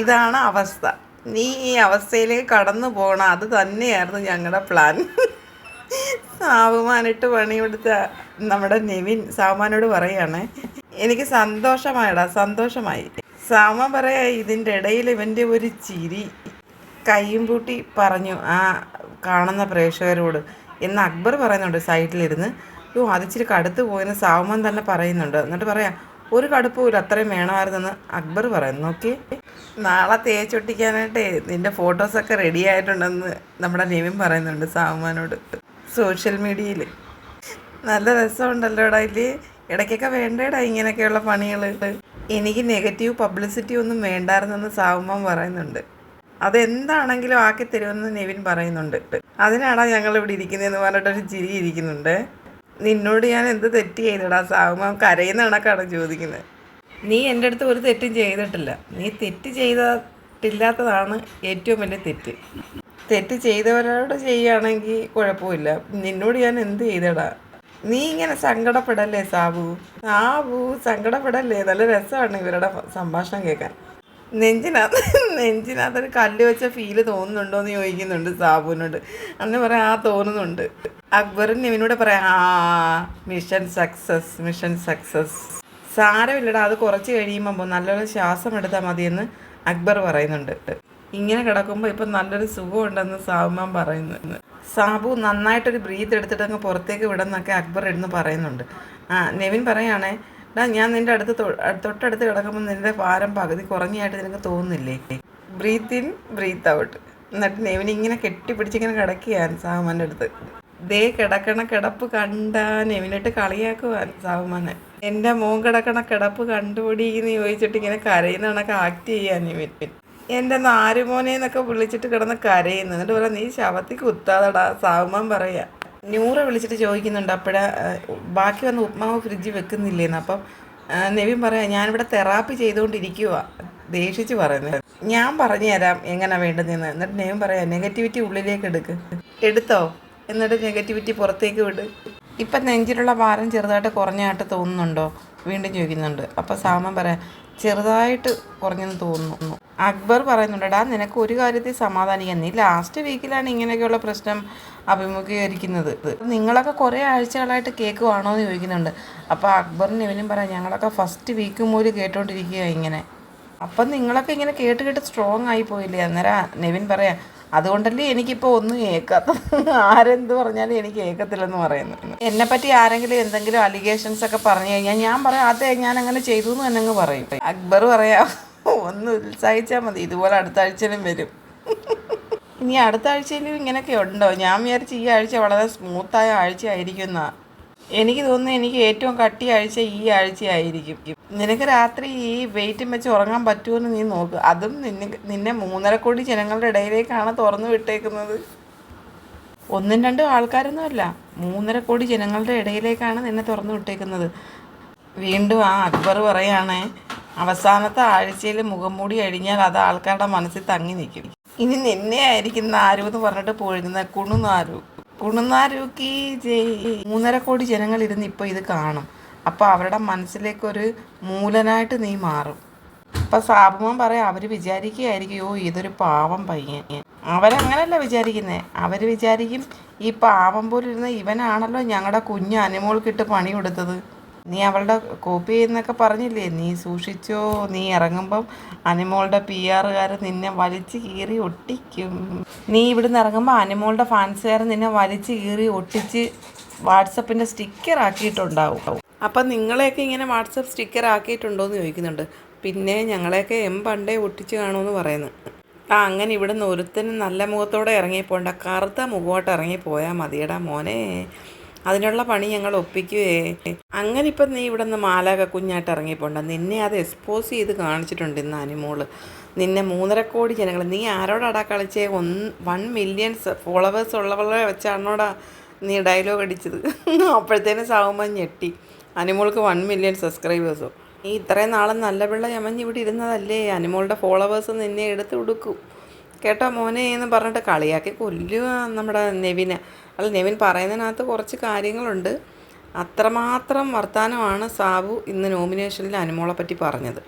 ഇതാണ് അവസ്ഥ. നീ ഈ അവസ്ഥയിലേക്ക് കടന്നു പോകണം അത് തന്നെയായിരുന്നു ഞങ്ങളുടെ പ്ലാൻ സാവുമാനിട്ട് പണിയെടുത്ത നമ്മുടെ നിവിൻ സാവുമാനോട് പറയാണ് എനിക്ക് സന്തോഷമായടാ സന്തോഷമായി. സാമ പറയാ ഇതിന്റെ ഇടയിൽ ഇവന്റെ ഒരു ചിരി. കയ്യും പൂട്ടി പറഞ്ഞു ആ കാണുന്ന പ്രേക്ഷകരോട്. എന്ന് അക്ബർ പറയുന്നുണ്ട് സൈഡിലിരുന്ന് യോ അതിച്ചിരി കടുത്ത് പോയെന്ന് സാവുമാൻ തന്നെ പറയുന്നുണ്ട്. എന്നിട്ട് പറയാം ഒരു കടുപ്പുമില്ല അത്രയും വേണമായിരുന്നെന്ന് അക്ബർ പറയുന്നു. ഓക്കെ നാളെ തേച്ചൊട്ടിക്കാനായിട്ട് നിന്റെ ഫോട്ടോസൊക്കെ റെഡി ആയിട്ടുണ്ടെന്ന് നമ്മുടെ നിവിൻ പറയുന്നുണ്ട് സാവുമാനോട്. സോഷ്യൽ മീഡിയയിൽ നല്ല രസമുണ്ടല്ലോ ഇടാ ഇല്ലേ? ഇടയ്ക്കൊക്കെ വേണ്ടേടാ ഇങ്ങനെയൊക്കെയുള്ള പണികൾ എനിക്ക് നെഗറ്റീവ് പബ്ലിസിറ്റി ഒന്നും വേണ്ടായിരുന്നെന്ന് സാവുമാൻ പറയുന്നുണ്ട്. അതെന്താണെങ്കിലും ആക്കി തരുമെന്ന് നെവിൻ പറയുന്നുണ്ട്. അതിനാടാ ഞങ്ങൾ ഇവിടെ ഇരിക്കുന്നതെന്ന് പറഞ്ഞിട്ടൊരു ചിരി ഇരിക്കുന്നുണ്ട്. നിന്നോട് ഞാൻ എന്ത് തെറ്റ് ചെയ്തടാ സാവുമാൻ കരയുന്ന കണക്കാണ് ചോദിക്കുന്നത് നീ എന്റെ അടുത്ത് ഒരു തെറ്റും ചെയ്തിട്ടില്ല. നീ തെറ്റ് ചെയ്തിട്ടില്ലാത്തതാണ് ഏറ്റവും വലിയ തെറ്റ്. തെറ്റ് ചെയ്തവരോട് ചെയ്യുകയാണെങ്കിൽ കുഴപ്പമില്ല. നിന്നോട് ഞാൻ എന്ത് ചെയ്തടാ? നീ ഇങ്ങനെ സങ്കടപ്പെടല്ലേ സാബു? സാബു സങ്കടപ്പെടല്ലേ? നല്ല രസമാണ് ഇവരുടെ സംഭാഷണം കേൾക്കാൻ. നെഞ്ചിനകത്ത് നെഞ്ചിനകത്തൊരു കല്ല് വെച്ച ഫീൽ തോന്നുന്നുണ്ടോ എന്ന് ചോദിക്കുന്നുണ്ട് സാബുവിനോട്. അന്ന് പറയാം ആ തോന്നുന്നുണ്ട്. അക്ബറിന് ഇവനോട് പറയാം ആ മിഷൻ സക്സസ് മിഷൻ സക്സസ് സാരമില്ലടാ അത് കുറച്ച് കഴിയുമ്പോൾ നല്ലൊരു ശ്വാസം എടുത്താൽ മതിയെന്ന് അക്ബർ പറയുന്നുണ്ട്. ഇങ്ങനെ കിടക്കുമ്പോൾ ഇപ്പം നല്ലൊരു സുഖമുണ്ടെന്ന് സാബുമാൻ പറയുന്നു സാബു നന്നായിട്ടൊരു ബ്രീത്ത് എടുത്തിട്ട് അങ്ങ് പുറത്തേക്ക് വിടുന്നൊക്കെ അക്ബർ എടുന്ന് പറയുന്നുണ്ട്. ആ നെവിൻ പറയുകയാണേ ഡാ ഞാൻ നിന്റെ അടുത്ത് തൊട്ടടുത്ത് കിടക്കുമ്പോൾ നിന്റെ ഭാരം പകുതി കുറഞ്ഞായിട്ട് നിനക്ക് തോന്നുന്നില്ലേ? ബ്രീത്ത് ഇൻ ബ്രീത്ത് ഔട്ട് എന്നിട്ട് നെവിൻ ഇങ്ങനെ കെട്ടിപ്പിടിച്ചിങ്ങനെ കിടക്കുകയാണ് സാബുമാന്റെ അടുത്ത്. ദേ കിടക്കണ കിടപ്പ് കണ്ട നെവിനിട്ട് കളിയാക്കുവാൻ സാവുമാനെ എന്റെ മോൻ കിടക്കണ കിടപ്പ് കണ്ടുപിടി എന്ന് ചോദിച്ചിട്ട് ഇങ്ങനെ കരയുന്ന കണക്ക് ആക്ട് ചെയ്യാൻ നെവിൻ എന്റെ നാരുമോനെ എന്നൊക്കെ വിളിച്ചിട്ട് കിടന്ന് കരയുന്നു. എന്നിട്ട് പറയാം നീ ശവത്തിൽ കുത്താതടാ സാവുമാൻ പറയാ. ന്യൂറ വിളിച്ചിട്ട് ചോദിക്കുന്നുണ്ട്. അപ്പഴാ ബാക്കി വന്ന് ഉപ്മാവ് ഫ്രിഡ്ജ് വെക്കുന്നില്ലേന്ന്. അപ്പം നെവിൻ പറയാം ഞാനിവിടെ തെറാപ്പി ചെയ്തുകൊണ്ടിരിക്കുക ദേഷിച്ച് പറയുന്നത്. ഞാൻ പറഞ്ഞു തരാം എങ്ങനെ വേണ്ടതെന്ന് എന്നിട്ട് നെവിൻ പറയാം നെഗറ്റിവിറ്റി ഉള്ളിലേക്ക് എടുക്ക്. എടുത്തോ? എന്നിട്ട് നെഗറ്റിവിറ്റി പുറത്തേക്ക് വിട്. ഇപ്പം നെഞ്ചിലുള്ള ഭാരം ചെറുതായിട്ട് കുറഞ്ഞായിട്ട് തോന്നുന്നുണ്ടോ? വീണ്ടും ചോദിക്കുന്നുണ്ട്. അപ്പോൾ സാമൻ പറയാം ചെറുതായിട്ട് കുറഞ്ഞെന്ന് തോന്നുന്നു. അക്ബർ പറയുന്നുണ്ടടാ നിനക്ക് ഒരു കാര്യത്തിൽ സമാധാനിക്കാൻ നീ ലാസ്റ്റ് വീക്കിലാണ് ഇങ്ങനെയൊക്കെയുള്ള പ്രശ്നം അഭിമുഖീകരിക്കുന്നത്. നിങ്ങളൊക്കെ കുറേ ആഴ്ചകളായിട്ട് കേൾക്കുവാണോ എന്ന് ചോദിക്കുന്നുണ്ട്. അപ്പോൾ അക്ബറിന് ഇവനും പറയാം ഞങ്ങളൊക്കെ ഫസ്റ്റ് വീക്ക് മുതൽ കേട്ടോണ്ടിരിക്കുക ഇങ്ങനെ. അപ്പം നിങ്ങളൊക്കെ ഇങ്ങനെ കേട്ട് കേട്ട് സ്ട്രോങ് ആയി പോയില്ലേ? അന്നേരം നെവിൻ പറയാം അതുകൊണ്ടല്ലേ എനിക്കിപ്പോൾ ഒന്നും കേൾക്കാത്തത്? ആരെന്ത് പറഞ്ഞാലും എനിക്ക് കേൾക്കത്തില്ലെന്ന് പറയുന്നു എന്നെ പറ്റി ആരെങ്കിലും എന്തെങ്കിലും അലിഗേഷൻസ് ഒക്കെ പറഞ്ഞു കഴിഞ്ഞാൽ ഞാൻ പറയാം അതെ ഞാൻ അങ്ങനെ ചെയ്തു എന്ന് തന്നെ അങ്ങ് പറയും. അക്ബർ പറയാം ഒന്ന് ഉത്സാഹിച്ചാൽ മതി ഇതുപോലെ അടുത്ത ആഴ്ചയിലും വരും. ഇനി അടുത്ത ആഴ്ചയിലും ഇങ്ങനെയൊക്കെ ഉണ്ടോ? ഞാൻ വിചാരിച്ചു ഈ ആഴ്ച വളരെ സ്മൂത്തായ ആഴ്ച ആയിരിക്കും എന്നാ. എനിക്ക് തോന്നുന്നു എനിക്ക് ഏറ്റവും കട്ടി ആഴ്ച ഈ ആഴ്ചയായിരിക്കും. നിനക്ക് രാത്രി ഈ വെയിറ്റും വെച്ച് ഉറങ്ങാൻ പറ്റുമെന്ന് നീ നോക്ക്. അതും നിന്നെ നിന്നെ മൂന്നര കോടി ജനങ്ങളുടെ ഇടയിലേക്കാണ് തുറന്നു വിട്ടേക്കുന്നത്. ഒന്നും രണ്ടും ആൾക്കാരൊന്നുമല്ല മൂന്നര കോടി ജനങ്ങളുടെ ഇടയിലേക്കാണ് നിന്നെ തുറന്നു വിട്ടേക്കുന്നത്. വീണ്ടും ആ അക്ബർ പറയുകയാണേ അവസാനത്തെ ആഴ്ചയിൽ മുഖംമൂടി അഴിഞ്ഞാൽ അത് ആൾക്കാരുടെ മനസ്സിൽ തങ്ങി നിൽക്കും. ഇനി നിന്നെ ആയിരിക്കുന്ന നാരു എന്ന് പറഞ്ഞിട്ട് പോയിരുന്ന കുണുനാരു. കുണുനാരുക്ക് ജയ് മൂന്നര കോടി ജനങ്ങൾ ഇരുന്ന് ഇപ്പോൾ ഇത് കാണും. അപ്പോൾ അവരുടെ മനസ്സിലേക്കൊരു മൂലനായിട്ട് നീ മാറും. അപ്പൊ സാബുമാൻ പറയാം അവർ വിചാരിക്കുകയായിരിക്കും ഓ ഇതൊരു പാവം പയ്യൻ. അവരങ്ങനല്ല വിചാരിക്കുന്നേ. അവർ വിചാരിക്കും ഈ പാവം പോലിരുന്ന ഇവനാണല്ലോ ഞങ്ങളുടെ കുഞ്ഞ് അനുമോൾക്കിട്ട് പണി കൊടുത്തത് നീ അവളുടെ കോപ്പി എന്നൊക്കെ പറഞ്ഞില്ലേ? നീ സൂക്ഷിച്ചോ? നീ ഇറങ്ങുമ്പം അനിമോളുടെ പി ആറുകാർ നിന്നെ വലിച്ചു കീറി ഒട്ടിക്കും. നീ ഇവിടുന്ന് ഇറങ്ങുമ്പോൾ അനിമോളുടെ ഫാൻസുകാർ നിന്നെ വലിച്ചു കീറി ഒട്ടിച്ച് വാട്സപ്പിന്റെ സ്റ്റിക്കർ ആക്കിയിട്ടുണ്ടാവും. അപ്പം നിങ്ങളെയൊക്കെ ഇങ്ങനെ വാട്സപ്പ് സ്റ്റിക്കർ ആക്കിയിട്ടുണ്ടോ എന്ന് ചോദിക്കുന്നുണ്ട്. പിന്നെ ഞങ്ങളെയൊക്കെ എം പണ്ടേ ഒട്ടിച്ച് കാണുമെന്ന് പറയുന്നു. ആ അങ്ങനെ ഇവിടുന്ന് ഒരുത്തനും നല്ല മുഖത്തോടെ ഇറങ്ങിപ്പോണ്ട കറുത്ത മുഖമായിട്ട് ഇറങ്ങിപ്പോയാൽ മതിയടാ മോനെ. അതിനുള്ള പണി ഞങ്ങൾ ഒപ്പിക്കുവേ. അങ്ങനെ ഇപ്പം നീ ഇവിടെ നിന്ന് മാലാക കുഞ്ഞായിട്ട് ഇറങ്ങിപ്പോണ്ട. നിന്നെ അത് എക്സ്പോസ് ചെയ്ത് കാണിച്ചിട്ടുണ്ട് ഇന്ന് അനിമോൾ. നിന്നെ മൂന്നര കോടി ജനങ്ങൾ നീ ആരോടാടാ കളിച്ചേ? ഒന്ന് വൺ മില്യൺസ് ഫോളോവേഴ്സ് ഉള്ളവളെ വെച്ചാണോടാ നീ ഡയലോഗ് അടിച്ചത്? അപ്പോഴത്തേനും സാവുമ്പോൾ ഞെട്ടി. അനിമോൾക്ക് വൺ മില്യൺ സബ്സ്ക്രൈബേഴ്സോ നീ ഇത്രയും നാളും നല്ല പിള്ള യമഞ്ഞ് ഇവിടെ ഇരുന്നതല്ലേ? അനിമോളുടെ ഫോളോവേഴ്സ് നിന്നെ എടുത്ത് കൊടുക്കും കേട്ടോ മോനെ എന്ന് പറഞ്ഞിട്ട് കളിയാക്കി കൊല്ലുക നമ്മുടെ നെവിനെ. അല്ല നെവിൻ പറയുന്നതിനകത്ത് കുറച്ച് കാര്യങ്ങളുണ്ട്. അത്രമാത്രം വർത്തമാനമാണ് സാബു ഇന്ന് നോമിനേഷനിൽ അനുമോളെ പറ്റി പറഞ്ഞത്.